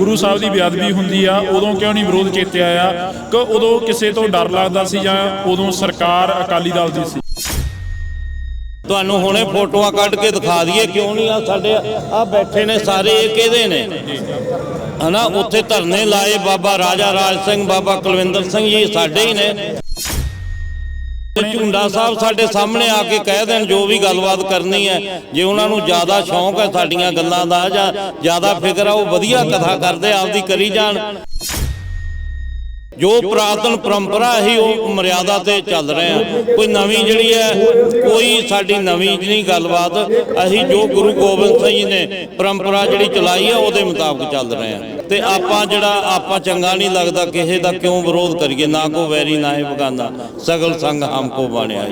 ਗੁਰੂ ਸਾਹਿਬ ਦੀ ਬੇਅਦਬੀ ਹੁੰਦੀ ਆ, ਉਦੋਂ ਕਿਉਂ ਨਹੀਂ ਵਿਰੋਧ ਚੇਤੇ ਆਇਆ ਕਿ ਉਦੋਂ ਕਿਸੇ ਤੋਂ ਡਰ ਲੱਗਦਾ ਸੀ ਜਾਂ ਉਦੋਂ ਸਰਕਾਰ ਅਕਾਲੀ ਦਲ ਦੀ ਸੀ? ਤੁਹਾਨੂੰ ਹੁਣੇ ਫੋਟੋਆਂ ਕੱਢ ਕੇ ਦਿਖਾ ਦਈਏ, ਕਿਉਂ ਨਹੀਂ ਆ ਸਾਡੇ, ਆ ਬੈਠੇ ਨੇ ਸਾਰੇ, ਇਹ ਕਿਹਦੇ ਨੇ? ਹਨਾ, ਉੱਥੇ ਧਰਨੇ ਲਾਏ ਬਾਬਾ ਰਾਜਾ ਰਾਜ ਸਿੰਘ, ਬਾਬਾ ਕੁਲਵਿੰਦਰ ਸਿੰਘ ਜੀ, ਸਾਡੇ ਹੀ ਨੇ। ਝੁੰਡਾ ਸਾਹਿਬ ਸਾਡੇ ਸਾਹਮਣੇ ਆ ਕੇ ਕਹਿ ਦੇਣ, ਜੋ ਵੀ ਗੱਲਬਾਤ ਕਰਨੀ ਹੈ, ਜੇ ਉਹਨਾਂ ਨੂੰ ਜ਼ਿਆਦਾ ਸ਼ੌਂਕ ਹੈ ਸਾਡੀਆਂ ਗੱਲਾਂ ਦਾ ਜਾਂ ਜ਼ਿਆਦਾ ਫਿਕਰ ਆ, ਉਹ ਵਧੀਆ ਕਥਾ ਕਰਦੇ, ਆਪਦੀ ਕਰੀ ਜਾਣ। ਜੋ ਪੁਰਾਤਨ ਪਰੰਪਰਾ ਹੀ ਉਹ ਮਰਿਆਦਾ ਤੇ ਚੱਲ ਰਹੇ ਆ ਕੋਈ ਨਵੀਂ ਜਿਹੜੀ ਹੈ, ਕੋਈ ਸਾਡੀ ਨਵੀਂ ਨਹੀਂ ਗੱਲਬਾਤ, ਅਸੀਂ ਜੋ ਗੁਰੂ ਗੋਬਿੰਦ ਸਿੰਘ ਜੀ ਨੇ ਪਰੰਪਰਾ ਜਿਹੜੀ ਚਲਾਈ ਹੈ, ਉਹਦੇ ਮੁਤਾਬਕ ਚੱਲ ਰਹੇ ਆ ਤੇ ਆਪਾਂ ਜਿਹੜਾ, ਆਪਾਂ ਚੰਗਾ ਨਹੀਂ ਲੱਗਦਾ, ਕਿਸੇ ਦਾ ਕਿਉਂ ਵਿਰੋਧ ਕਰੀਏ? ਨਾ ਕੋ ਵੈਰੀ, ਨਾ ਹੀ ਬਗਾਨਾ। ਸਗਲ ਸੰਗ ਹਮ ਕੋ ਬਾਣਿਆ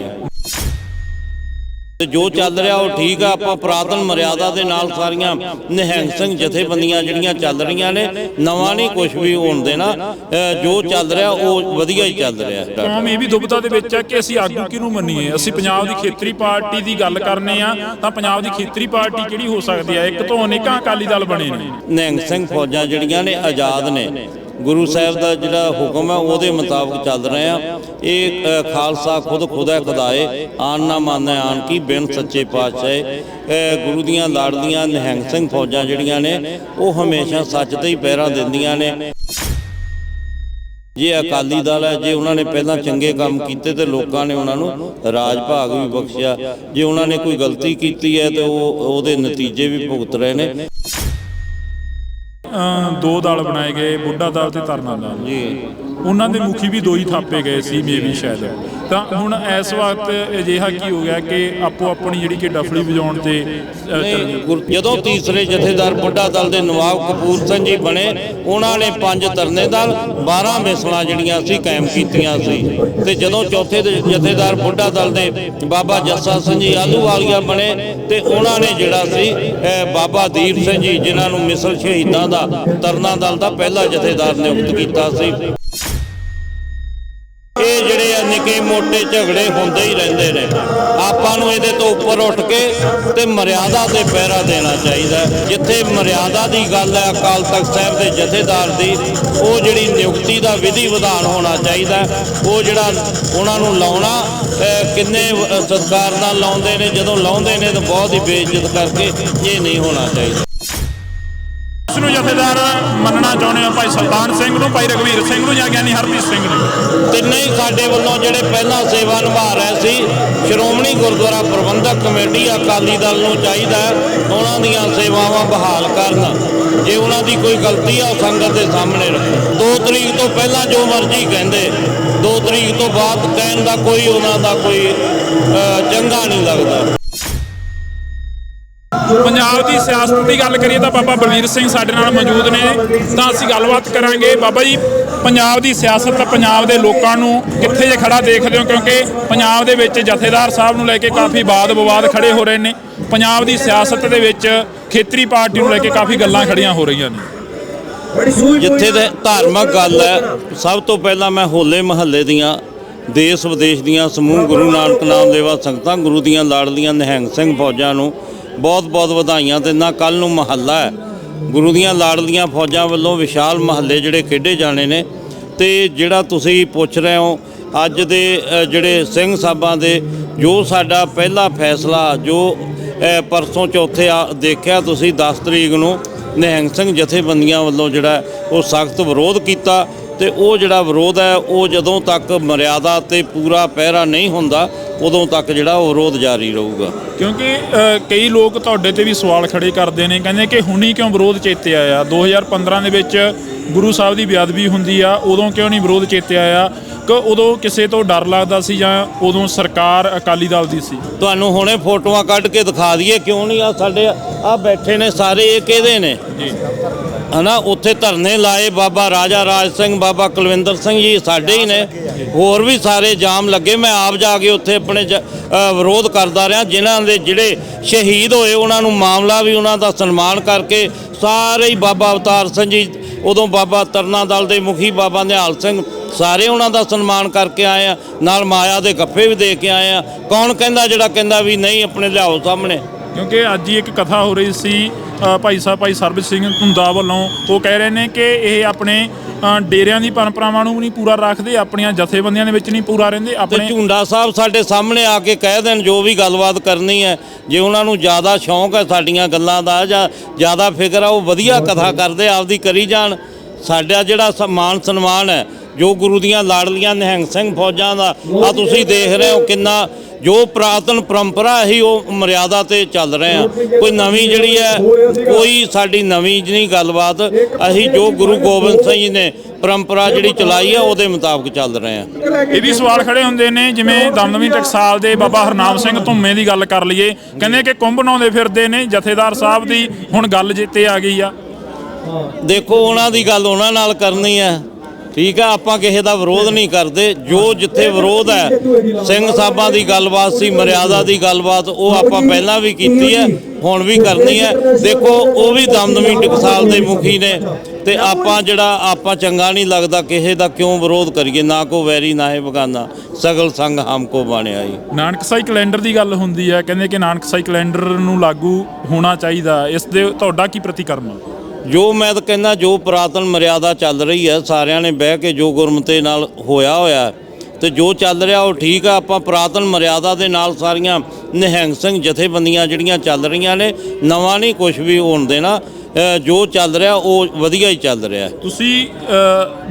ਤੇ ਜੋ ਚੱਲ ਰਿਹਾ ਉਹ ਠੀਕ ਆ ਆਪਾਂ ਪੁਰਾਤਨ ਮਰਿਆਦਾ ਦੇ ਨਾਲ ਸਾਰੀਆਂ ਨਿਹੰਗ ਸਿੰਘ ਜਥੇਬੰਦੀਆਂ ਜਿਹੜੀਆਂ ਚੱਲ ਰਹੀਆਂ ਨੇ ਨਵਾਂ ਨਹੀਂ ਕੁਝ ਵੀ ਹੋਣ ਦੇਣਾ ਜੋ ਚੱਲ ਰਿਹਾ ਉਹ ਵਧੀਆ ਹੀ ਚੱਲ ਰਿਹਾ। ਕੌਮ ਇਹ ਵੀ ਦੁਬਿਧਾ ਦੇ ਵਿੱਚ ਹੈ ਕਿ ਅਸੀਂ ਆਗੂ ਕਿਹਨੂੰ ਮੰਨੀਏ? ਅਸੀਂ ਪੰਜਾਬ ਦੀ ਖੇਤਰੀ ਪਾਰਟੀ ਦੀ ਗੱਲ ਕਰਨੇ ਆ ਤਾਂ ਪੰਜਾਬ ਦੀ ਖੇਤਰੀ ਪਾਰਟੀ ਕਿਹੜੀ ਹੋ ਸਕਦੀ ਹੈ? ਇੱਕ ਤੋਂ ਅਨੇਕਾਂ ਅਕਾਲੀ ਦਲ ਬਣੇ ਨੇ। ਨਿਹੰਗ ਸਿੰਘ ਫੌਜਾਂ ਜਿਹੜੀਆਂ ਨੇ ਆਜ਼ਾਦ ਨੇ। ਗੁਰੂ ਸਾਹਿਬ ਦਾ ਜਿਹੜਾ ਹੁਕਮ ਹੈ, ਉਹਦੇ ਮੁਤਾਬਕ ਚੱਲ ਰਹੇ ਆ ਇਹ ਖਾਲਸਾ ਖੁਦ ਖੁਦਾ ਖੁਦਾਏ, ਆਨ ਨਾ ਮਾਨੈ, ਆਨ ਕੀ ਬਿਨ ਸੱਚੇ ਪਾਤਸ਼ਾਹ। ਗੁਰੂ ਦੀਆਂ ਲਾੜਦੀਆਂ, ਨਿਹੰਗ ਸਿੰਘ ਫੌਜਾਂ ਜਿਹੜੀਆਂ ਨੇ, ਉਹ ਹਮੇਸ਼ਾ ਸੱਚ ਤੇ ਹੀ ਪਹਿਰਾ ਦਿੰਦੀਆਂ ਨੇ। ਜੇ ਅਕਾਲੀ ਦਲ ਹੈ, ਜੇ ਉਹਨਾਂ ਨੇ ਪਹਿਲਾਂ ਚੰਗੇ ਕੰਮ ਕੀਤੇ ਤੇ ਲੋਕਾਂ ਨੇ ਉਹਨਾਂ ਨੂੰ ਰਾਜ ਭਾਗ ਵੀ ਬਖਸ਼ਿਆ। ਜੇ ਉਹਨਾਂ ਨੇ ਕੋਈ ਗਲਤੀ ਕੀਤੀ ਹੈ, ਤੇ ਉਹ, ਉਹਦੇ ਨਤੀਜੇ ਵੀ ਭੁਗਤ ਰਹੇ ਨੇ। ਦੋ ਦਲ ਬਣਾਏ ਗਏ ਬੁੱਢਾ ਦਲ ਤੇ ਤਰਨਾ ਦਲ। ਜੀ। ਉਹਨਾਂ ਦੇ ਮੁਖੀ ਵੀ ਦੋ ਹੀ ਥਾਪੇ ਗਏ ਸੀ ਮੇਬੀ ਸ਼ਾਇਦ। ਤਾਂ ਹੁਣ ਇਸ ਵਕਤ ਅਜਿਹਾ ਕੀ ਹੋ ਗਿਆ ਕਿ ਆਪੋ ਆਪਣੀ ਜਿਹੜੀ ਕਿ ਡਫਲੀ ਵਜਾਉਣ ਤੇ ਜਦੋਂ ਤੀਸਰੇ ਜਥੇਦਾਰ ਬੁੱਢਾ ਦਲ ਦੇ ਨਵਾਬ ਕਪੂਰ ਸਿੰਘ ਜੀ ਬਣੇ ਉਹਨਾਂ ਨੇ ਪੰਜ ਤਰਨੇ ਦਲ 12 ਮਿਸਲਾਂ ਜਿਹੜੀਆਂ ਸੀ ਕਾਇਮ ਕੀਤੀਆਂ ਸੀ। ਤੇ ਜਦੋਂ ਚੌਥੇ ਜਥੇਦਾਰ ਬੁੱਢਾ ਦਲ ਦੇ ਬਾਬਾ ਜੱਸਾ ਸਿੰਘ ਜੀ ਆਲੂਵਾਲੀਆ ਬਣੇ ਤੇ ਉਹਨਾਂ ਨੇ ਜਿਹੜਾ ਸੀ ਬਾਬਾ ਦੀਪ ਸਿੰਘ ਜੀ ਜਿਨ੍ਹਾਂ ਨੂੰ ਮਿਸਲ ਸ਼ਹੀਦਾਂ ਦਾ ਤਰਨਾ ਦਲ ਦਾ ਪਹਿਲਾ ਜਥੇਦਾਰ ਨਿਯੁਕਤ ਕੀਤਾ ਸੀ। ਜਿਹੜੇ ਮੋਟੇ ਝਗੜੇ ਹੁੰਦੇ ਹੀ ਰਹਿੰਦੇ ਨੇ। ਆਪਾਂ ਨੂੰ ਇਹਦੇ ਤੋਂ ਉੱਪਰ ਉੱਠ ਕੇ ਤੇ ਮਰਿਆਦਾ ਤੇ ਪਹਿਰਾ ਦੇਣਾ ਚਾਹੀਦਾ। ਜਿੱਥੇ ਮਰਿਆਦਾ ਦੀ ਗੱਲ ਹੈ ਅਕਾਲ ਤਖਤ ਸਾਹਿਬ ਦੇ ਜਥੇਦਾਰ ਦੀ ਉਹ ਜਿਹੜੀ ਨਿਯੁਕਤੀ ਦਾ ਵਿਧੀ ਵਿਧਾਨ ਹੋਣਾ ਚਾਹੀਦਾ। ਉਹ ਜਿਹੜਾ ਉਹਨਾਂ ਨੂੰ ਲਾਉਣਾ ਕਿੰਨੇ ਅਹ, ਨਾਲ ਲਾਉਂਦੇ ਨੇ ਜਦੋਂ ਲਾਉਂਦੇ ਨੇ ਤਾਂ ਬਹੁਤ ਹੀ ਬੇਇੱਜ਼ਤ ਕਰਕੇ ਇਹ ਨਹੀਂ ਹੋਣਾ ਚਾਹੀਦਾ। ਜਥੇਦਾਰ ਮੰਨਣਾ ਚਾਹੁੰਦੇ ਆ ਭਾਈ ਸੁਲਤਾਨ ਸਿੰਘ ਨੂੰ, ਭਾਈ ਰਗਵੀਰ ਸਿੰਘ ਨੂੰ ਜਾਂ ਗਿਆਨੀ ਹਰਪ੍ਰੀਤ ਸਿੰਘ ਨੂੰ? ਤਿੰਨੇ ਹੀ ਸਾਡੇ ਵੱਲੋਂ ਜਿਹੜੇ ਪਹਿਲਾਂ ਸੇਵਾ ਨਿਭਾ ਰਹੇ ਸੀ, ਸ਼੍ਰੋਮਣੀ ਗੁਰਦੁਆਰਾ ਪ੍ਰਬੰਧਕ ਕਮੇਟੀ ਅਕਾਲੀ ਦਲ ਨੂੰ ਚਾਹੀਦਾ ਉਹਨਾਂ ਦੀਆਂ ਸੇਵਾਵਾਂ ਬਹਾਲ ਕਰਨ। ਜੇ ਉਹਨਾਂ ਦੀ ਕੋਈ ਗਲਤੀ ਆ, ਉਹ ਸੰਗਤ ਦੇ ਸਾਹਮਣੇ ਰੱਖੋ 2 ਤਰੀਕ ਤੋਂ ਪਹਿਲਾਂ ਜੋ ਮਰਜ਼ੀ ਕਹਿੰਦੇ 2 ਤਰੀਕ ਤੋਂ ਬਾਅਦ ਕਹਿਣ ਦਾ ਕੋਈ, ਉਹਨਾਂ ਦਾ ਕੋਈ ਚੰਗਾ ਨਹੀਂ ਲੱਗਦਾ। ਪੰਜਾਬ ਦੀ ਸਿਆਸਤ ਦੀ ਗੱਲ ਕਰੀਏ ਤਾਂ ਬਾਬਾ ਬਲਵੀਰ ਸਿੰਘ ਸਾਡੇ ਨਾਲ ਮੌਜੂਦ ਨੇ। ਤਾਂ ਅਸੀਂ ਗੱਲਬਾਤ ਕਰਾਂਗੇ। ਬਾਬਾ ਜੀ ਪੰਜਾਬ ਦੀ ਸਿਆਸਤ ਤਾਂ ਪੰਜਾਬ ਦੇ ਲੋਕਾਂ ਨੂੰ ਕਿੱਥੇ ਜੇ ਖੜਾ ਦੇਖਦੇ ਹੋ ਕਿਉਂਕਿ ਪੰਜਾਬ ਦੇ ਵਿੱਚ ਜਥੇਦਾਰ ਸਾਹਿਬ ਨੂੰ ਲੈ ਕੇ ਕਾਫੀ ਵਾਦ ਵਿਵਾਦ ਖੜੇ ਹੋ ਰਹੇ ਨੇ। ਪੰਜਾਬ ਦੀ ਸਿਆਸਤ ਦੇ ਵਿੱਚ ਖੇਤਰੀ ਪਾਰਟੀ ਨੂੰ ਲੈ ਕੇ ਕਾਫੀ ਗੱਲਾਂ ਖੜੀਆਂ ਹੋ ਰਹੀਆਂ ਨੇ। ਜਿੱਥੇ ਦੇ ਧਾਰਮਿਕ ਗੱਲ ਹੈ ਸਭ ਤੋਂ ਪਹਿਲਾਂ ਮੈਂ ਹੋਲੇ ਮਹੱਲੇ ਦੀਆਂ ਦੇਸ਼ ਵਿਦੇਸ਼ ਦੀਆਂ ਸਮੂਹ ਗੁਰੂ ਨਾਨਕ ਨਾਮ ਦੇਵਾ ਸੰਗਤਾਂ ਗੁਰੂ ਦੀਆਂ ਲਾੜਲੀਆਂ ਨਿਹੰਗ ਸਿੰਘ ਫੌਜਾਂ ਨੂੰ ਬਹੁਤ-ਬਹੁਤ ਵਧਾਈਆਂ ਦਿੰਦਾ ਕੱਲ ਨੂੰ ਮਹੱਲਾ ਹੈ। ਗੁਰੂ ਦੀਆਂ ਲਾੜਲੀਆਂ ਫੌਜਾਂ ਵੱਲੋਂ ਵਿਸ਼ਾਲ ਮਹੱਲੇ ਜਿਹੜੇ ਖੇਡੇ ਜਾਣੇ ਨੇ ਤੇ ਜਿਹੜਾ ਤੁਸੀਂ ਪੁੱਛ ਰਹੇ ਹੋ, ਅੱਜ ਦੇ ਜਿਹੜੇ ਸਿੰਘ ਸਾਹਿਬਾਂ ਦੇ ਜੋ ਸਾਡਾ ਪਹਿਲਾ ਫੈਸਲਾ, ਜੋ ਪਰਸੋਂ ਚੌਥੇ ਆ, ਦੇਖਿਆ ਤੁਸੀਂ 10 ਤਰੀਕ ਨੂੰ ਨਿਹੰਗ ਸਿੰਘ ਜਥੇਬੰਦੀਆਂ ਵੱਲੋਂ ਜਿਹੜਾ ਉਹ ਸਖਤ ਵਿਰੋਧ ਕੀਤਾ ਤੇ ਉਹ ਜਿਹੜਾ ਵਿਰੋਧ ਹੈ ਉਹ ਜਦੋਂ ਤੱਕ ਮਰਿਆਦਾ ਤੇ ਪੂਰਾ ਪਹਿਰਾ ਨਹੀਂ ਹੁੰਦਾ ਉਦੋਂ ਤੱਕ ਜਿਹੜਾ ਉਹ ਵਿਰੋਧ ਜਾਰੀ ਰਹੂਗਾ। ਕਿਉਂਕਿ ਕਈ ਲੋਕ ਤੁਹਾਡੇ ਤੇ ਵੀ ਸਵਾਲ ਖੜੇ ਕਰਦੇ ਨੇ ਕਹਿੰਦੇ ਕਿ ਹੁਣੀ ਕਿਉਂ ਵਿਰੋਧ ਚੇਤੇ ਆਇਆ? 2015 ਦੇ ਵਿੱਚ ਗੁਰੂ ਸਾਹਿਬ ਦੀ ਬੇਅਦਬੀ ਹੁੰਦੀ ਆ ਉਦੋਂ ਕਿਉਂ ਨਹੀਂ ਵਿਰੋਧ ਚੇਤੇ ਆਇਆ? ਕਿ ਉਦੋਂ ਕਿਸੇ ਤੋਂ ਡਰ ਲੱਗਦਾ ਸੀ ਜਾਂ ਉਦੋਂ ਸਰਕਾਰ ਅਕਾਲੀ ਦਲ ਦੀ ਸੀ? ਤੁਹਾਨੂੰ ਹੁਣੇ ਫੋਟੋਆਂ ਕੱਢ ਕੇ ਦਿਖਾ ਦਈਏ ਕਿਉਂ ਨਹੀਂ? ਆ ਸਾਡੇ ਆ ਬੈਠੇ ਨੇ ਸਾਰੇ ਇਹ ਕਿਹਦੇ ਨੇ? ਜੀ। ਹਨਾ, ਉੱਥੇ ਧਰਨੇ ਲਾਏ ਬਾਬਾ ਰਾਜਾ ਰਾਜ ਸਿੰਘ, ਬਾਬਾ ਕੁਲਵਿੰਦਰ ਸਿੰਘ ਜੀ, ਸਾਡੇ ਹੀ ਨੇ। ਹੋਰ ਵੀ ਸਾਰੇ ਜਾਮ ਲੱਗੇ। ਮੈਂ ਆਪ ਜਾ ਕੇ ਉੱਥੇ ਆਪਣੇ ਜ- ਵਿਰੋਧ ਕਰਦਾ ਰਿਹਾ। ਜਿਨ੍ਹਾਂ ਦੇ ਜਿਹੜੇ ਸ਼ਹੀਦ ਹੋਏ, ਉਹਨਾਂ ਨੂੰ ਮਾਮਲਾ ਵੀ ਉਹਨਾਂ ਦਾ ਸਨਮਾਨ ਕਰਕੇ ਸਾਰੇ ਹੀ ਬਾਬਾ ਅਵਤਾਰ ਸਿੰਘ ਜੀ, ਉਦੋਂ ਬਾਬਾ ਤਰਨਾ ਦਲ ਦੇ ਮੁਖੀ ਬਾਬਾ ਨਿਹਾਲ ਸਿੰਘ, ਸਾਰੇ ਉਹਨਾਂ ਦਾ ਸਨਮਾਨ ਕਰਕੇ ਆਏ ਆ। ਨਾਲ ਮਾਇਆ ਦੇ ਗੱਫੇ ਵੀ ਦੇ ਕੇ ਆਏ ਆ। ਕੌਣ ਕਹਿੰਦਾ, ਜਿਹੜਾ ਕਹਿੰਦਾ ਵੀ ਨਹੀਂ, ਆਪਣੇ ਲਿਆਓ ਸਾਹਮਣੇ। ਕਿਉਂਕਿ ਅੱਜ ਹੀ ਇੱਕ ਕਥਾ ਹੋ ਰਹੀ ਸੀ ਭਾਈ ਸਾਹਿਬ ਭਾਈ ਸਰਬਜੀਤ ਸਿੰਘ ਧੁੰਦਾ ਵੱਲੋਂ ਉਹ ਕਹਿ ਰਹੇ ਨੇ ਕਿ ਇਹ ਆਪਣੇ ਡੇਰਿਆਂ ਦੀ ਪਰੰਪਰਾਵਾਂ ਨੂੰ ਨਹੀਂ ਪੂਰਾ ਰੱਖਦੇ ਆਪਣੀਆਂ ਜਥੇਬੰਦੀਆਂ ਦੇ ਵਿੱਚ ਨਹੀਂ ਪੂਰਾ ਰਹਿੰਦੇ ਤੇ ਆਪਣੇ ਝੁੰਡਾ ਸਾਹਿਬ ਸਾਡੇ ਸਾਹਮਣੇ ਆ ਕੇ ਕਹਿ ਦੇਣ ਜੋ ਵੀ ਗੱਲਬਾਤ ਕਰਨੀ ਹੈ। ਜੇ ਉਹਨਾਂ ਨੂੰ ਜ਼ਿਆਦਾ ਸ਼ੌਂਕ ਹੈ ਸਾਡੀਆਂ ਗੱਲਾਂ ਦਾ ਜਾਂ ਜ਼ਿਆਦਾ ਫਿਕਰ ਆ ਉਹ ਵਧੀਆ ਕਥਾ ਕਰਦੇ ਆਪਦੀ ਕਰੀ ਜਾਣ। ਸਾਡਾ ਜਿਹੜਾ ਸਨਮਾਨ ਸਨਮਾਨ ਹੈ ਜੋ ਗੁਰੂ ਦੀਆਂ ਲਾੜਲੀਆਂ ਨਿਹੰਗ ਸਿੰਘ ਫੌਜਾਂ ਦਾ ਆ ਤੁਸੀਂ ਦੇਖ ਰਹੇ ਹੋ ਕਿੰਨਾ ਜੋ ਪ੍ਰਾਤਨ ਪਰੰਪਰਾ ਹੀ ਉਹ ਮਰਿਆਦਾ ਤੇ ਚੱਲ ਰਹੇ ਆ। ਕੋਈ ਨਵੀਂ ਜਿਹੜੀ ਹੈ ਕੋਈ ਸਾਡੀ ਨਵੀਂ ਨਹੀਂ ਗੱਲਬਾਤ ਅਸੀਂ ਜੋ ਗੁਰੂ ਗੋਬਿੰਦ ਸਿੰਘ ਜੀ ਨੇ ਪਰੰਪਰਾ ਜਿਹੜੀ ਚਲਾਈ ਹੈ ਉਹਦੇ ਮੁਤਾਬਕ ਚੱਲ ਰਹੇ ਆ। ਇਹ ਵੀ ਸਵਾਲ ਖੜੇ ਹੁੰਦੇ ਨੇ ਜਿਵੇਂ ਦਮਦਮੀ ਟਕਸਾਲ ਦੇ ਬਾਬਾ ਹਰਨਾਮ ਸਿੰਘ ਧੁੰਮੇ ਦੀ ਗੱਲ ਕਰ ਲਈਏ ਕਹਿੰਦੇ ਕਿ ਕੁੰਭ ਬਣਾਉਂਦੇ ਫਿਰਦੇ ਨੇ ਜਥੇਦਾਰ ਸਾਹਿਬ ਦੀ ਹੁਣ ਗੱਲ ਜਿੱਤੇ ਆ ਗਈ ਆ। ਦੇਖੋ ਉਹਨਾਂ ਦੀ ਗੱਲ ਉਹਨਾਂ ਨਾਲ ਕਰਨੀ ਹੈ ਠੀਕ ਆ, ਆਪਾਂ ਕਿਸੇ ਦਾ ਵਿਰੋਧ ਨਹੀਂ ਕਰਦੇ। ਜੋ ਜਿੱਥੇ ਵਿਰੋਧ ਹੈ, ਸਿੰਘ ਸਾਹਿਬਾਂ ਦੀ ਗੱਲਬਾਤ ਸੀ, ਮਰਿਆਦਾ ਦੀ ਗੱਲਬਾਤ, ਉਹ ਆਪਾਂ ਪਹਿਲਾਂ ਵੀ ਕੀਤੀ ਹੈ, ਹੁਣ ਵੀ ਕਰਨੀ ਹੈ। ਦੇਖੋ, ਉਹ ਵੀ ਦਮਦਮੀ ਟਕਸਾਲ ਦੇ ਮੁਖੀ ਨੇ ਤੇ ਆਪਾਂ ਜਿਹੜਾ, ਆਪਾਂ ਚੰਗਾ ਨਹੀਂ ਲੱਗਦਾ ਕਿਸੇ ਦਾ ਕਿਉਂ ਵਿਰੋਧ ਕਰੀਏ, ਨਾ ਕੋ ਵੈਰੀ, ਨਾ ਹੈ ਬਗਾਨਾ। ਸਗਲ ਸੰਗ ਹਮਕੋ ਬਣਿਆ ਜੀ ਨਾਨਕਸਾਈ ਕੈਲੰਡਰ ਦੀ ਗੱਲ ਹੁੰਦੀ ਹੈ, ਕਹਿੰਦੇ ਕਿ ਨਾਨਕ ਨਾਨਕਸਾਈ ਕੈਲੰਡਰ ਨੂੰ ਲਾਗੂ ਹੋਣਾ ਚਾਹੀਦਾ। ਇਸ ਦੇ, ਤੁਹਾਡਾ ਕੀ ਪ੍ਰਤੀਕਰਮ ਆ? ਜੋ ਮੈਂ ਤਾਂ ਕਹਿੰਦਾ ਜੋ ਪੁਰਾਤਨ ਮਰਿਆਦਾ ਚੱਲ ਰਹੀ ਹੈ ਸਾਰਿਆਂ ਨੇ ਬਹਿ ਕੇ ਜੋ ਗੁਰਮਤੇ ਨਾਲ ਹੋਇਆ ਹੋਇਆ ਤੇ ਜੋ ਚੱਲ ਰਿਹਾ ਉਹ ਠੀਕ ਆ। ਆਪਾਂ ਪੁਰਾਤਨ ਮਰਿਆਦਾ ਦੇ ਨਾਲ ਸਾਰੀਆਂ ਨਿਹੰਗ ਸਿੰਘ ਜਥੇਬੰਦੀਆਂ ਜਿਹੜੀਆਂ ਚੱਲ ਰਹੀਆਂ ਨੇ ਨਵਾਂ ਨਹੀਂ ਕੁਝ ਵੀ ਹੋਣ ਦੇਣਾ। ਜੋ ਚੱਲ ਰਿਹਾ ਉਹ ਵਧੀਆ ਹੀ ਚੱਲ ਰਿਹਾ ਤੁਸੀਂ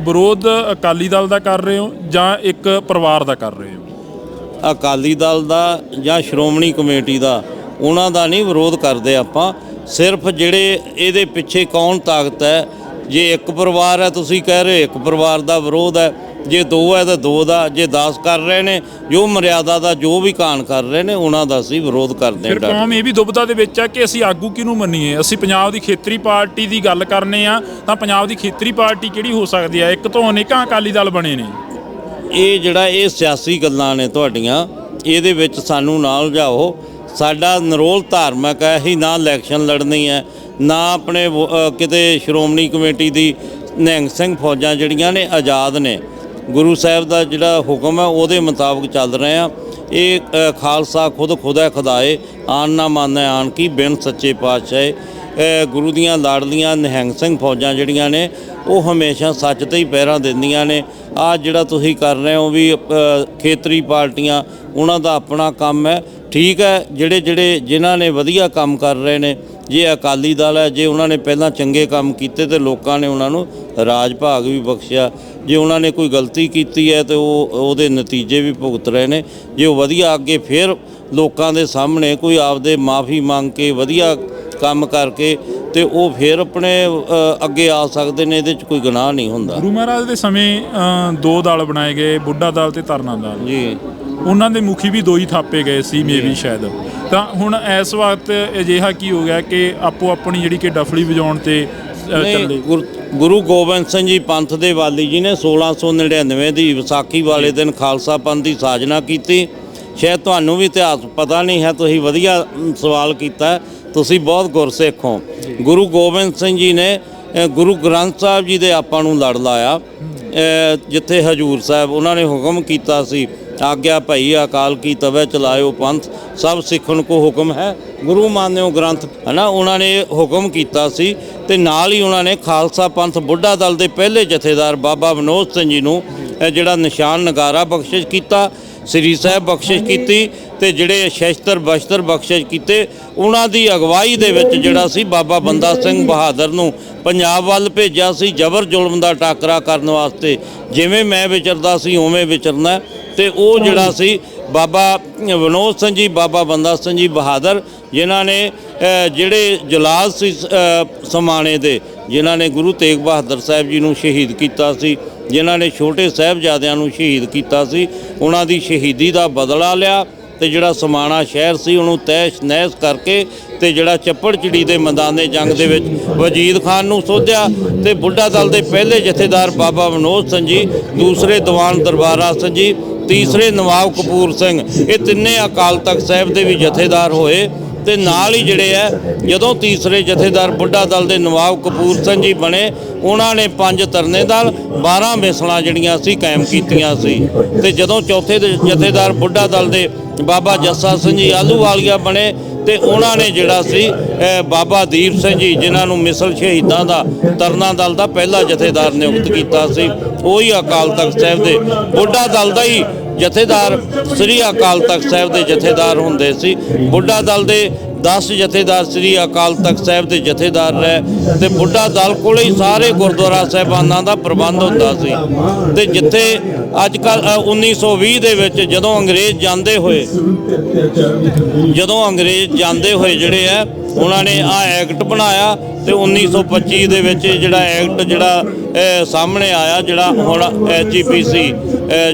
ਵਿਰੋਧ ਅਕਾਲੀ ਦਲ ਦਾ ਕਰ ਰਹੇ ਹੋ ਜਾਂ ਇੱਕ ਪਰਿਵਾਰ ਦਾ ਕਰ ਰਹੇ ਹੋ? ਅਕਾਲੀ ਦਲ ਦਾ ਜਾਂ ਸ਼੍ਰੋਮਣੀ ਕਮੇਟੀ ਦਾ ਉਹਨਾਂ ਦਾ ਨਹੀਂ ਵਿਰੋਧ ਕਰਦੇ ਆਪਾਂ। ਸਿਰਫ ਜਿਹੜੇ ਇਹਦੇ ਪਿੱਛੇ ਕੌਣ ਤਾਕਤ ਹੈ? ਜੇ ਇੱਕ ਪਰਿਵਾਰ ਹੈ ਤੁਸੀਂ ਕਹਿ ਰਹੇ ਇੱਕ ਪਰਿਵਾਰ ਦਾ ਵਿਰੋਧ ਹੈ। ਜੇ ਦੋ ਹੈ ਤਾਂ ਦੋ ਦਾ ਜੇ 10 ਕਰ ਰਹੇ ਨੇ ਜੋ ਮਰਿਆਦਾ ਦਾ ਜੋ ਵੀ ਕਾਣ ਕਰ ਰਹੇ ਨੇ ਉਹਨਾਂ ਦਾ ਅਸੀਂ ਵਿਰੋਧ ਕਰਦੇ ਫਿਰ ਹਾਂ। ਕੌਮ ਇਹ ਵੀ ਦੁਬਦਾ ਦੇ ਵਿੱਚ ਆ ਕਿ ਅਸੀਂ ਆਗੂ ਕਿਹਨੂੰ ਮੰਨੀਏ? ਅਸੀਂ ਪੰਜਾਬ ਦੀ ਖੇਤਰੀ ਪਾਰਟੀ ਦੀ ਗੱਲ ਕਰਨੇ ਆ ਤਾਂ ਪੰਜਾਬ ਦੀ ਖੇਤਰੀ ਪਾਰਟੀ ਕਿਹੜੀ ਹੋ ਸਕਦੀ ਹੈ? ਇੱਕ ਤੋਂ ਅਨੇਕਾਂ ਅਕਾਲੀ ਦਲ ਬਣੇ ਨੇ। ਇਹ ਜਿਹੜਾ ਇਹ ਸਿਆਸੀ ਗੱਲਾਂ ਨੇ ਤੁਹਾਡੀਆਂ ਇਹਦੇ ਵਿੱਚ ਸਾਨੂੰ ਨਾਲ ਜਾਓ ਸਾਡਾ ਨਰੋਲ ਧਾਰਮਿਕ ਹੈ ਹੀ ਨਾ ਇਲੈਕਸ਼ਨ ਲੜਨੀ ਹੈ, ਨਾ ਆਪਣੇ ਵੋ- ਕਿਤੇ ਸ਼੍ਰੋਮਣੀ ਕਮੇਟੀ ਦੀ ਨਿਹੰਗ ਸਿੰਘ ਫੌਜਾਂ ਜਿਹੜੀਆਂ ਨੇ ਆਜ਼ਾਦ ਨੇ, ਗੁਰੂ ਸਾਹਿਬ ਦਾ ਜਿਹੜਾ ਹੁਕਮ ਹੈ ਉਹਦੇ ਮੁਤਾਬਕ ਚੱਲ ਰਹੇ ਆ ਇਹ ਖਾਲਸਾ ਖੁਦ ਖੁਦਾ ਖੁਦਾਏ, ਆਨ ਨਾ ਮਾਨੈ ਆਨ ਕੀ, ਬਿਨ ਸੱਚੇ ਪਾਤਸ਼ਾਹ ਗੁਰੂ ਦੀਆਂ ਲਾੜਲੀਆਂ ਨਿਹੰਗ ਸਿੰਘ ਫੌਜਾਂ ਜਿਹੜੀਆਂ ਨੇ, ਉਹ ਹਮੇਸ਼ਾ ਸੱਚ ਤੇ ਹੀ ਪਹਿਰਾ ਦਿੰਦੀਆਂ ਨੇ। ਆ ਜਿਹੜਾ ਤੁਸੀਂ ਕਰ ਰਹੇ ਹੋ ਵੀ ਖੇਤਰੀ ਪਾਰਟੀਆਂ, ਉਹਨਾਂ ਦਾ ਆਪਣਾ ਕੰਮ ਹੈ ਠੀਕ ਹੈ ਜਿਹੜੇ ਜਿਹੜੇ ਜਿਨ੍ਹਾਂ ਨੇ ਵਧੀਆ ਕੰਮ ਕਰ ਰਹੇ ਨੇ ਜੇ ਅਕਾਲੀ ਦਲ ਹੈ ਜੇ ਉਹਨਾਂ ਨੇ ਪਹਿਲਾਂ ਚੰਗੇ ਕੰਮ ਕੀਤੇ ਤੇ ਲੋਕਾਂ ਨੇ ਉਹਨਾਂ ਨੂੰ ਰਾਜ ਭਾਗ ਵੀ ਬਖਸ਼ਿਆ। ਜੇ ਉਹਨਾਂ ਨੇ ਕੋਈ ਗਲਤੀ ਕੀਤੀ ਹੈ ਤੇ ਉਹ ਉਹਦੇ ਨਤੀਜੇ ਵੀ ਭੁਗਤ ਰਹੇ ਨੇ। ਜੇ ਉਹ ਵਧੀਆ ਅੱਗੇ ਫਿਰ ਲੋਕਾਂ ਦੇ ਸਾਹਮਣੇ ਕੋਈ ਆਪਦੇ ਮਾਫੀ ਮੰਗ ਕੇ ਵਧੀਆ ਕੰਮ ਕਰਕੇ ਤੇ ਉਹ ਫਿਰ ਆਪਣੇ ਅੱਗੇ ਆ ਸਕਦੇ ਨੇ ਇਹਦੇ 'ਚ ਕੋਈ ਗੁਨਾਹ ਨਹੀਂ ਹੁੰਦਾ। ਗੁਰੂ ਮਹਾਰਾਜ ਦੇ ਸਮੇਂ ਦੋ ਦਲ ਬਣਾਏ ਗਏ ਬੁੱਢਾ ਦਲ ਤੇ ਤਰਨਾ ਦਲ। ਜੀ। ਉਹਨਾਂ ਦੇ ਮੁਖੀ ਵੀ ਦੋ ਹੀ ਥਾਪੇ ਗਏ ਸੀ ਮੇਬੀ ਸ਼ਾਇਦ। ਤਾਂ ਹੁਣ ਇਸ ਵਕਤ ਅਜਿਹਾ ਕੀ ਹੋ ਗਿਆ ਕਿ ਆਪੋ ਆਪਣੀ ਜਿਹੜੀ ਕਿ ਡਫਲੀ ਵਜਾਉਣ ਤੇ ਚੱਲੇ? ਗੁਰ- ਗੋਬਿੰਦ ਸਿੰਘ ਜੀ ਪੰਥ ਦੇ ਵਾਲੀ ਜੀ ਨੇ 1699 ਦੀ ਵਿਸਾਖੀ ਵਾਲੇ ਦਿਨ ਖਾਲਸਾ ਪੰਥ ਦੀ ਸਾਜਨਾ ਕੀਤੀ। ਸ਼ਾਇਦ ਤੁਹਾਨੂੰ ਵੀ ਇਤਿਹਾਸ ਪਤਾ ਨਹੀਂ ਹੈ ਤੁਸੀਂ ਵਧੀਆ ਸਵਾਲ ਕੀਤਾ। ਤੁਸੀਂ ਬਹੁਤ ਗੁਰਸਿੱਖ ਹੋ। ਗੁਰੂ ਗੋਬਿੰਦ ਸਿੰਘ ਜੀ ਨੇ ਗੁਰੂ ਗ੍ਰੰਥ ਸਾਹਿਬ ਜੀ ਦੇ ਆਪਾਂ ਨੂੰ ਲੜ ਲਾਇਆ। ਅ, ਜਿੱਥੇ ਹਜੂਰ ਸਾਹਿਬ ਉਹਨਾਂ ਨੇ ਹੁਕਮ ਕੀਤਾ ਸੀ, ਆਗਿਆ ਭਈ ਅਕਾਲ ਕੀ ਤਵੇ ਚਲਾਇਓ ਪੰਥ, ਸਭ ਸਿੱਖਣ ਕੋ ਹੁਕਮ ਹੈ। ਗੁਰੂ ਮਾਨਿਓ ਗ੍ਰੰਥ, ਹਨਾ, ਉਹਨਾਂ ਨੇ ਹੁਕਮ ਕੀਤਾ ਸੀ ਤੇ ਨਾਲ ਹੀ ਉਹਨਾਂ ਨੇ ਖਾਲਸਾ ਪੰਥ ਬੁੱਢਾ ਦਲ ਦੇ ਪਹਿਲੇ ਜਥੇਦਾਰ ਬਾਬਾ ਵਿਨੋਦ ਸਿੰਘ ਜੀ ਨੂੰ ਜਿਹੜਾ ਨਿਸ਼ਾਨ ਨਗਾਰਾ ਬਖਸ਼ਿਸ਼ ਕੀਤਾ। ਸ੍ਰੀ ਸਾਹਿਬ ਬਖਸ਼ਿਸ਼ ਕੀਤੀ ਤੇ ਜਿਹੜੇ ਸ਼ਸਤਰ ਬਸ਼ਤਰ ਬਖਸ਼ਿਸ਼ ਕੀਤੇ ਉਹਨਾਂ ਦੀ ਅਗਵਾਈ ਦੇ ਵਿੱਚ ਜਿਹੜਾ ਸੀ ਬਾਬਾ ਬੰਦਾ ਸਿੰਘ ਬਹਾਦਰ ਨੂੰ ਪੰਜਾਬ ਵੱਲ ਭੇਜਿਆ ਸੀ ਜ਼ਬਰ ਜ਼ੁਲਮ ਦਾ ਟਾਕਰਾ ਕਰਨ ਵਾਸਤੇ। ਜਿਵੇਂ ਮੈਂ ਵਿਚਰਦਾ ਸੀ ਉਵੇਂ ਵਿਚਰਨਾ। ਤੇ ਉਹ ਜਿਹੜਾ ਸੀ ਬਾਬਾ ਵਿਨੋਦ ਸਿੰਘ ਜੀ ਬਾਬਾ ਬੰਦਾ ਸਿੰਘ ਜੀ ਬਹਾਦਰ ਜਿਨ੍ਹਾਂ ਨੇ ਜਿਹੜੇ ਜਲਾਲ ਸੀ ਸਮਾਣੇ ਦੇ ਜਿਨ੍ਹਾਂ ਨੇ ਗੁਰੂ ਤੇਗ ਬਹਾਦਰ ਸਾਹਿਬ ਜੀ ਨੂੰ ਸ਼ਹੀਦ ਕੀਤਾ ਸੀ। ਜਿਨ੍ਹਾਂ ਨੇ ਛੋਟੇ ਸਾਹਿਬਜ਼ਾਦਿਆਂ ਨੂੰ ਸ਼ਹੀਦ ਕੀਤਾ ਸੀ, ਉਹਨਾਂ ਦੀ ਸ਼ਹੀਦੀ ਦਾ ਬਦਲਾ ਲਿਆ ਤੇ ਜਿਹੜਾ ਸਮਾਣਾ ਸ਼ਹਿਰ ਸੀ, ਉਹਨੂੰ ਤੈਸ਼ ਨਹਿਸ ਕਰਕੇ ਤੇ ਜਿਹੜਾ ਚੱਪੜਚਿੜੀ ਦੇ ਮੈਦਾਨੇ ਜੰਗ ਦੇ ਵਿੱਚ ਵਜੀਦ ਖਾਨ ਨੂੰ ਸੋਧਿਆ ਤੇ ਬੁੱਢਾ ਦਲ ਦੇ ਪਹਿਲੇ ਜਥੇਦਾਰ ਬਾਬਾ ਮਨੋਜ ਸਿੰਘ ਜੀ, ਦੂਸਰੇ ਦੀਵਾਨ ਦਰਬਾਰਾ ਸਿੰਘ ਜੀ, ਤੀਸਰੇ ਨਵਾਬ ਕਪੂਰ ਸਿੰਘ, ਇਹ ਤਿੰਨੇ ਅਕਾਲ ਤਖਤ ਸਾਹਿਬ ਦੇ ਵੀ ਜਥੇਦਾਰ ਹੋਏ। ਤੇ ਨਾਲ ਹੀ ਜਿਹੜੇ ਆ, ਜਦੋਂ ਤੀਸਰੇ ਜਥੇਦਾਰ ਬੁੱਢਾ ਦਲ ਦੇ ਨਵਾਬ ਕਪੂਰ ਸਿੰਘ ਜੀ ਬਣੇ, ਉਹਨਾਂ ਨੇ ਪੰਜ ਤਰਨੇ ਦਲ 12 ਮਿਸਲਾਂ ਜਿਹੜੀਆਂ ਸੀ ਕਾਇਮ ਕੀਤੀਆਂ ਸੀ। ਤੇ ਜਦੋਂ ਚੌਥੇ ਦੇ ਜਥੇਦਾਰ ਬੁੱਢਾ ਦਲ ਦੇ ਬਾਬਾ ਜੱਸਾ ਸਿੰਘ ਜੀ ਆਲੂਵਾਲੀਆ ਬਣੇ, ਤੇ ਉਹਨਾਂ ਨੇ ਜਿਹੜਾ ਸੀ ਬਾਬਾ ਦੀਪ ਸਿੰਘ ਜੀ, ਜਿਨ੍ਹਾਂ ਨੂੰ ਮਿਸਲ ਸ਼ਹੀਦਾਂ ਦਾ ਤਰਨਾ ਦਲ ਦਾ ਪਹਿਲਾ ਜਥੇਦਾਰ ਨਿਯੁਕਤ ਕੀਤਾ ਸੀ, ਉਹੀ ਅਕਾਲ ਤਖਤ ਸਾਹਿਬ ਦੇ ਬੁੱਢਾ ਦਲ ਦਾ ਹੀ ਜਥੇਦਾਰ ਸ੍ਰੀ ਅਕਾਲ ਤਖਤ ਸਾਹਿਬ ਦੇ ਜਥੇਦਾਰ ਹੁੰਦੇ ਸੀ। ਬੁੱਢਾ ਦਲ ਦੇ 10 ਜਥੇਦਾਰ ਸ੍ਰੀ ਅਕਾਲ ਤਖਤ ਸਾਹਿਬ ਦੇ ਜਥੇਦਾਰ ਰਹੇ ਤੇ ਬੁੱਢਾ ਦਲ ਕੋਲੇ ਹੀ ਸਾਰੇ ਗੁਰਦੁਆਰਾ ਸਾਹਿਬਾਨਾਂ ਦਾ ਪ੍ਰਬੰਧ ਹੁੰਦਾ ਸੀ। ਤੇ ਜਿੱਥੇ ਅੱਜ ਕੱਲ 1920 ਦੇ ਵਿੱਚ ਜਦੋਂ ਅੰਗਰੇਜ਼ ਜਾਂਦੇ ਹੋਏ, ਜਦੋਂ ਅੰਗਰੇਜ਼ ਜਾਂਦੇ ਹੋਏ ਜਿਹੜੇ ਆ ਉਹਨਾਂ ਨੇ ਆ ਐਕਟ ਬਣਾਇਆ ਤੇ 1925 ਦੇ ਵਿੱਚ ਜਿਹੜਾ ਐਕਟ ਜਿਹੜਾ ਸਾਹਮਣੇ ਆਇਆ, ਜਿਹੜਾ ਹੁਣ ਐਚਪੀਸੀ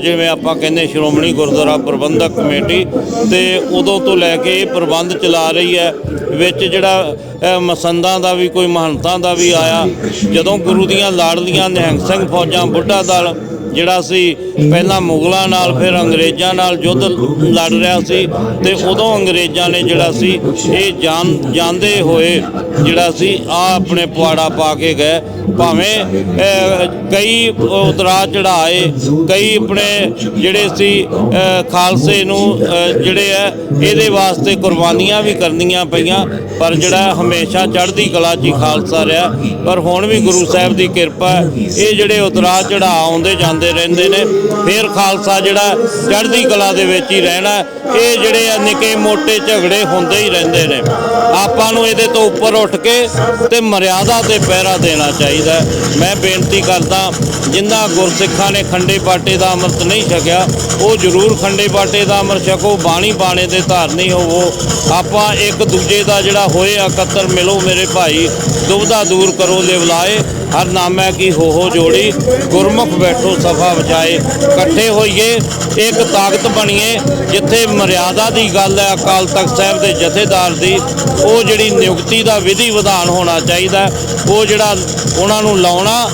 ਜਿਵੇਂ ਆਪਾਂ ਕਹਿੰਦੇ ਸ਼੍ਰੋਮਣੀ ਗੁਰਦੁਆਰਾ ਪ੍ਰਬੰਧਕ ਕਮੇਟੀ ਤੇ ਉਦੋਂ ਤੋਂ ਲੈ ਕੇ ਇਹ ਪ੍ਰਬੰਧ ਚਲਾ ਰਹੀ ਹੈ, ਵਿੱਚ ਜਿਹੜਾ ਮਸੰਦਾਂ ਦਾ ਵੀ ਕੋਈ ਮਹੰਤਾਂ ਦਾ ਵੀ ਆਇਆ, ਜਦੋਂ ਗੁਰੂ ਦੀਆਂ ਲਾੜਲੀਆਂ ਨਿਹੰਗ ਸਿੰਘ ਫੌਜਾਂ ਬੁੱਢਾ ਦਲ ਜਿਹੜਾ ਸੀ, ਪਹਿਲਾਂ ਮੁਗਲਾਂ ਨਾਲ, ਫਿਰ ਅੰਗਰੇਜ਼ਾਂ ਨਾਲ ਯੁੱਧ ਲੜ ਰਿਹਾ ਸੀ ਤੇ ਉਦੋਂ ਅੰਗਰੇਜ਼ਾਂ ਨੇ ਜਿਹੜਾ ਸੀ, ਇਹ ਜਾਣ ਜਾਂਦੇ ਹੋਏ ਜਿਹੜਾ ਸੀ ਆ ਆਪਣੇ ਪੁਆੜਾ ਪਾ ਕੇ ਗਏ। ਭਾਵੇਂ ਕਈ ਉਤਰਾ ਚੜਾਏ ਕਈ ਆਪਣੇ ਜਿਹੜੇ ਸੀ ਖਾਲਸੇ ਨੂੰ ਜਿਹੜੇ ਹੈ ਇਹਦੇ ਵਾਸਤੇ ਕੁਰਬਾਨੀਆਂ ਵੀ ਕਰਨੀਆਂ ਪਈਆਂ, ਪਰ ਜਿਹੜਾ ਹਮੇਸ਼ਾ ਚੜ੍ਹਦੀ ਕਲਾ 'ਚ ਹੀ ਖਾਲਸਾ ਰਿਹਾ। ਪਰ ਹੁਣ ਵੀ ਗੁਰੂ ਸਾਹਿਬ ਦੀ ਕਿਰਪਾ ਹੈ, ਇਹ ਜਿਹੜੇ ਉਤਰਾ ਚੜਾ ਆਉਂਦੇ ਜਾਂਦੇ ਰਹਿੰਦੇ ਨੇ। ਫਿਰ ਖਾਲਸਾ ਜਿਹੜਾ ਚੜ੍ਹਦੀ ਕਲਾ ਦੇ ਵਿੱਚ ਹੀ ਰਹਿਣਾ, ਇਹ ਜਿਹੜੇ ਆ ਨਿੱਕੇ ਮੋਟੇ ਝਗੜੇ ਹੁੰਦੇ ਹੀ ਰਹਿੰਦੇ ਨੇ। ਆਪਾਂ ਨੂੰ ਇਹਦੇ ਤੋਂ ਉੱਪਰ ਉੱਠ ਕੇ ਤੇ ਮਰਿਆਦਾ ਤੇ ਪਹਿਰਾ ਦੇਣਾ ਚਾਹੀਦਾ। ਮੈਂ ਬੇਨਤੀ ਕਰਦਾ ਜਿਨ੍ਹਾਂ ਗੁਰਸਿੱਖਾਂ ਨੇ ਖੰਡੇ ਬਾਟੇ ਦਾ ਅੰਮ੍ਰਿਤ ਨਹੀਂ ਛਕਿਆ, ਉਹ ਜ਼ਰੂਰ ਖੰਡੇ ਬਾਟੇ ਦਾ ਅੰਮ੍ਰਿਤ ਛਕੋ, ਬਾਣੀ ਬਾਣੇ ਦੇ ਧਾਰਨੀ ਹੋਵੋ। ਆਪਾਂ ਇੱਕ ਦੂਜੇ ਦਾ ਜਿਹੜਾ ਹੋਏ ਇਕੱਤਰ ਮਿਲੋ ਮੇਰੇ ਭਾਈ ਦੁਬਦਾ ਦੂਰ ਕਰੋ, ਲਿਵਲਾਏ। ਹਰ ਨਾਮੈ ਕੀ ਹੋ ਹੋ ਜੋੜੀ ਗੁਰਮੁਖ ਬੈਠੋ ਸਫਾ ਵਜਾਏ ਇਕੱਠੇ ਹੋਈਏ ਇੱਕ ਤਾਕਤ ਬਣੀਏ ਜਿੱਥੇ ਮਰਿਆਦਾ ਦੀ ਗੱਲ ਹੈ ਅਕਾਲ ਤਖਤ ਸਾਹਿਬ ਦੇ ਜਥੇਦਾਰ ਦੀ ਉਹ ਜਿਹੜੀ ਨਿਯੁਕਤੀ ਦਾ ਵਿਧੀ ਵਿਧਾਨ ਹੋਣਾ ਚਾਹੀਦਾ ਉਹ ਜਿਹੜਾ ਉਹਨਾਂ ਨੂੰ ਲਾਉਣਾ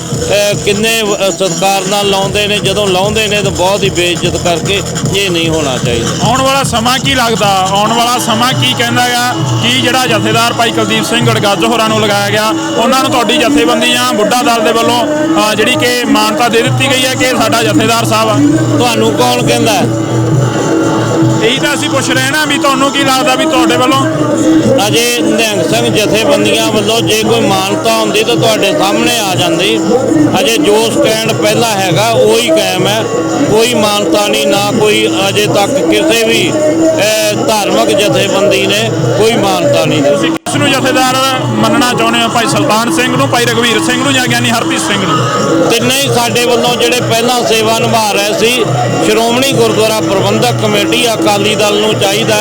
ਕਿੰਨੇ ਅਹ, ਸਤਿਕਾਰ ਨਾਲ ਲਾਉਂਦੇ ਨੇ ਜਦੋਂ ਲਾਉਂਦੇ ਨੇ ਤਾਂ ਬਹੁਤ ਹੀ ਬੇਇੱਜ਼ਤ ਕਰਕੇ ਇਹ ਨਹੀਂ ਹੋਣਾ ਚਾਹੀਦਾ। ਆਉਣ ਵਾਲਾ ਸਮਾਂ ਕੀ ਲੱਗਦਾ? ਆਉਣ ਵਾਲਾ ਸਮਾਂ ਕੀ ਕਹਿੰਦਾ ਆ ਕੀ ਜਿਹੜਾ ਜਥੇਦਾਰ ਭਾਈ ਕੁਲਦੀਪ ਸਿੰਘ ਗੜਗੱਜ ਹੋਰਾਂ ਨੂੰ ਲਗਾਇਆ ਗਿਆ? ਉਹਨਾਂ ਨੂੰ ਤੁਹਾਡੀ ਜਥੇਬੰਦੀਆਂ ਬੁੱਢਾ ਦਲ ਦੇ ਵੱਲੋਂ ਅ, ਜਿਹੜੀ ਕਿ ਮਾਨਤਾ ਦੇ ਦਿੱਤੀ ਗਈ ਹੈ ਕਿ ਸਾਡਾ ਜਥੇਦਾਰ ਸਾਹਿਬ ਆ। ਤੁਹਾਨੂੰ ਕੌਣ ਕਹਿੰਦਾ ਹੈ? ਇਹੀ ਤਾਂ ਅਸੀਂ ਪੁੱਛ ਰਹੇ ਨਾ ਵੀ ਤੁਹਾਨੂੰ ਕੀ ਲੱਗਦਾ ਵੀ ਤੁਹਾਡੇ ਵੱਲੋਂ? ਅਜੇ ਨਿਹੰਗ ਸਿੰਘ ਜਥੇਬੰਦੀਆਂ ਵੱਲੋਂ ਜੇ ਕੋਈ ਮਾਨਤਾ ਹੁੰਦੀ ਤਾਂ ਤੁਹਾਡੇ ਸਾਹਮਣੇ ਆ ਜਾਂਦੀ। ਅਜੇ ਜੋ ਸਟੈਂਡ ਪਹਿਲਾਂ ਹੈਗਾ ਉਹੀ ਕਾਇਮ ਹੈ। ਕੋਈ ਮਾਨਤਾ ਨਹੀਂ ਨਾ ਕੋਈ ਅਜੇ ਤੱਕ ਕਿਸੇ ਵੀ ਅਹ, ਧਾਰਮਿਕ ਜਥੇਬੰਦੀ ਨੇ ਕੋਈ ਮਾਨਤਾ ਨਹੀਂ ਦਿੱਤੀ। ਕਿਸ ਨੂੰ ਜਥੇਦਾਰ ਮੰਨਣਾ ਚਾਹੁੰਦੇ ਹੋ ਭਾਈ ਸੁਲਤਾਨ ਸਿੰਘ ਨੂੰ ਭਾਈ ਰਘਵੀਰ ਸਿੰਘ ਨੂੰ ਜਾਂ ਗਿਆਨੀ ਹਰਪ੍ਰੀਤ ਸਿੰਘ ਨੂੰ। ਤਿੰਨੇ ਹੀ ਸਾਡੇ ਵੱਲੋਂ ਜਿਹੜੇ ਪਹਿਲਾਂ ਸੇਵਾ ਨਿਭਾ ਰਹੇ ਸੀ ਸ਼੍ਰੋਮਣੀ ਗੁਰਦੁਆਰਾ ਪ੍ਰਬੰਧਕ ਕਮੇਟੀ ਅਕਾਲੀ ਦਲ ਨੂੰ ਚਾਹੀਦਾ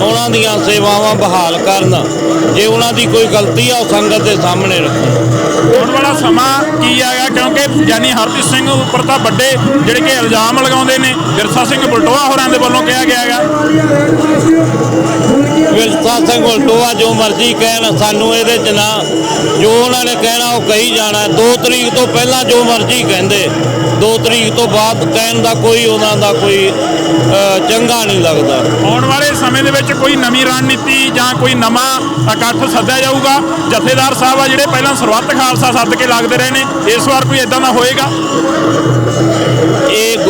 ਉਹਨਾਂ ਦੀਆਂ ਸੇਵਾਵਾਂ ਬਹਾਲ ਕਰਨ। ਜੇ ਉਹਨਾਂ ਦੀ ਕੋਈ ਗਲਤੀ ਆ ਉਹ ਸੰਗਤ ਦੇ ਸਾਹਮਣੇ ਰੱਖਣ। ਆਉਣ ਵਾਲਾ ਸਮਾਂ ਕੀ ਆਗਾ ਕਿਉਂਕਿ ਗਿਆਨੀ ਹਰਪ੍ਰੀਤ ਸਿੰਘ ਉੱਪਰ ਤਾਂ ਵੱਡੇ ਜਿਹੜੇ ਕਿ ਇਲਜ਼ਾਮ ਲਗਾਉਂਦੇ ਨੇ ਵਿਰਸਾ ਸਿੰਘ ਬਲਟੋਆ ਹੋਰਾਂ ਦੇ ਵੱਲੋਂ ਕਿਹਾ ਗਿਆ ਹੈਗਾ। ਵਿਰਸਾ ਸਿੰਘ ਉਲਟੋਆ ਜੋ ਮਰਜ਼ੀ ਕਹਿਣ ਸਾਨੂੰ ਇਹਦੇ ਚ ਨਾ ਜੋ ਉਹਨਾਂ ਨੇ ਕਹਿਣਾ ਉਹ ਕਹੀ ਜਾਣਾ। 2 ਤਰੀਕ ਤੋਂ ਪਹਿਲਾਂ ਜੋ ਮਰਜ਼ੀ ਕਹਿੰਦੇ 2 ਤਰੀਕ ਤੋਂ ਬਾਅਦ ਕਹਿਣ ਦਾ ਕੋਈ ਉਹਨਾਂ ਦਾ ਕੋਈ ਚੰਗਾ ਨਹੀਂ ਲੱਗਦਾ। ਆਉਣ ਵਾਲੇ ਸਮੇਂ ਦੇ ਵਿੱਚ ਕੋਈ ਨਵੀਂ ਰਣਨੀਤੀ ਜਾਂ ਕੋਈ ਨਵਾਂ ਇਕੱਠ ਸੱਦਿਆ ਜਾਊਗਾ। ਜਥੇਦਾਰ ਸਾਹਿਬ ਆ ਜਿਹੜੇ ਪਹਿਲਾਂ ਸਰਬੱਤ ਖਾਲਸਾ ਸੱਦ ਕੇ ਲੱਗਦੇ ਰਹੇ ਨੇ ਇਸ ਵਾਰ ਕੋਈ ਇਦਾਂ ਦਾ ਹੋਏਗਾ?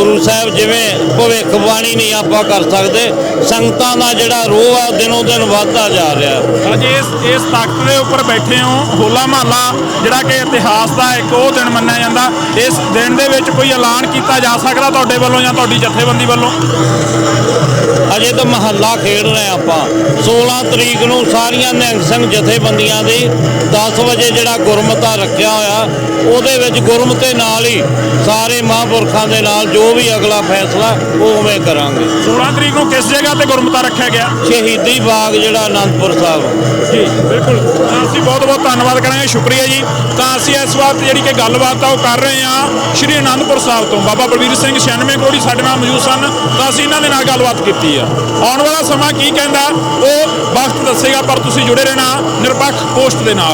ਗੁਰੂ ਸਾਹਿਬ ਜਿਵੇਂ ਭਵਿੱਖਬਾਣੀ ਨਹੀਂ ਆਪਾਂ ਕਰ ਸਕਦੇ ਸੰਗਤਾਂ ਦਾ ਜਿਹੜਾ ਰੋਹ ਆ ਦਿਨੋਂ ਦਿਨ ਵੱਧਦਾ ਜਾ ਰਿਹਾ। ਅੱਜ ਇਸ ਇਸ ਤਖਤ ਦੇ ਉੱਪਰ ਬੈਠੇ ਹੋ ਹੋਲਾ ਮਹੱਲਾ ਜਿਹੜਾ ਕਿ ਇਤਿਹਾਸ ਦਾ ਇੱਕ ਉਹ ਦਿਨ ਮੰਨਿਆ ਜਾਂਦਾ। ਇਸ ਦਿਨ ਦੇ ਵਿੱਚ ਕੋਈ ਐਲਾਨ ਕੀਤਾ ਜਾ ਸਕਦਾ ਤੁਹਾਡੇ ਵੱਲੋਂ ਜਾਂ ਤੁਹਾਡੀ ਜਥੇਬੰਦੀ ਵੱਲੋਂ? ਅਜੇ ਤਾਂ ਮਹੱਲਾ ਖੇਡ ਰਹੇ ਆਪਾਂ। 16 ਤਰੀਕ ਨੂੰ ਸਾਰੀਆਂ ਨਿਹੰਗ ਸਿੰਘ ਜਥੇਬੰਦੀਆਂ ਦੀ 10 ਵਜੇ ਜਿਹੜਾ ਗੁਰਮਤਾ ਰੱਖਿਆ ਹੋਇਆ ਉਹਦੇ ਵਿੱਚ ਗੁਰਮਤੇ ਨਾਲ ਹੀ ਸਾਰੇ ਮਹਾਂਪੁਰਖਾਂ ਦੇ ਨਾਲ ਜੋ ਵੀ ਅਗਲਾ ਫੈਸਲਾ ਉਹ ਉਵੇਂ ਕਰਾਂਗੇ। 16 ਤਰੀਕ ਨੂੰ ਕਿਸ ਜਗ੍ਹਾ ਤੇ ਗੁਰਮਤਾ ਰੱਖਿਆ ਗਿਆ? ਸ਼ਹੀਦੀ ਬਾਗ ਜਿਹੜਾ ਆਨੰਦਪੁਰ ਸਾਹਿਬ। ਜੀ ਬਿਲਕੁਲ। ਤਾਂ ਅਸੀਂ ਬਹੁਤ ਬਹੁਤ ਧੰਨਵਾਦ ਕਰਾਂਗੇ ਸ਼ੁਕਰੀਆ ਜੀ। ਤਾਂ ਅਸੀਂ ਇਸ ਵਕਤ ਜਿਹੜੀ ਕਿ ਗੱਲਬਾਤ ਆ ਉਹ ਕਰ ਰਹੇ ਹਾਂ ਸ਼੍ਰੀ ਅਨੰਦਪੁਰ ਸਾਹਿਬ ਤੋਂ। ਬਾਬਾ ਬਲਵੀਰ ਸਿੰਘ 96 ਕਰੋੜੀ ਸਾਡੇ ਨਾਲ ਮੌਜੂਦ ਸਨ ਤਾਂ ਅਸੀਂ ਇਹਨਾਂ ਦੇ ਨਾਲ ਗੱਲਬਾਤ ਕੀਤੀ ਆ। ਆਉਣ ਵਾਲਾ ਸਮਾਂ ਕੀ ਕਹਿੰਦਾ ਉਹ ਵਕਤ ਦੱਸੇਗਾ ਪਰ ਤੁਸੀਂ ਜੁੜੇ ਰਹਿਣਾ ਨਿਰਪੱਖ ਪੋਸਟ ਦੇ ਨਾਲ।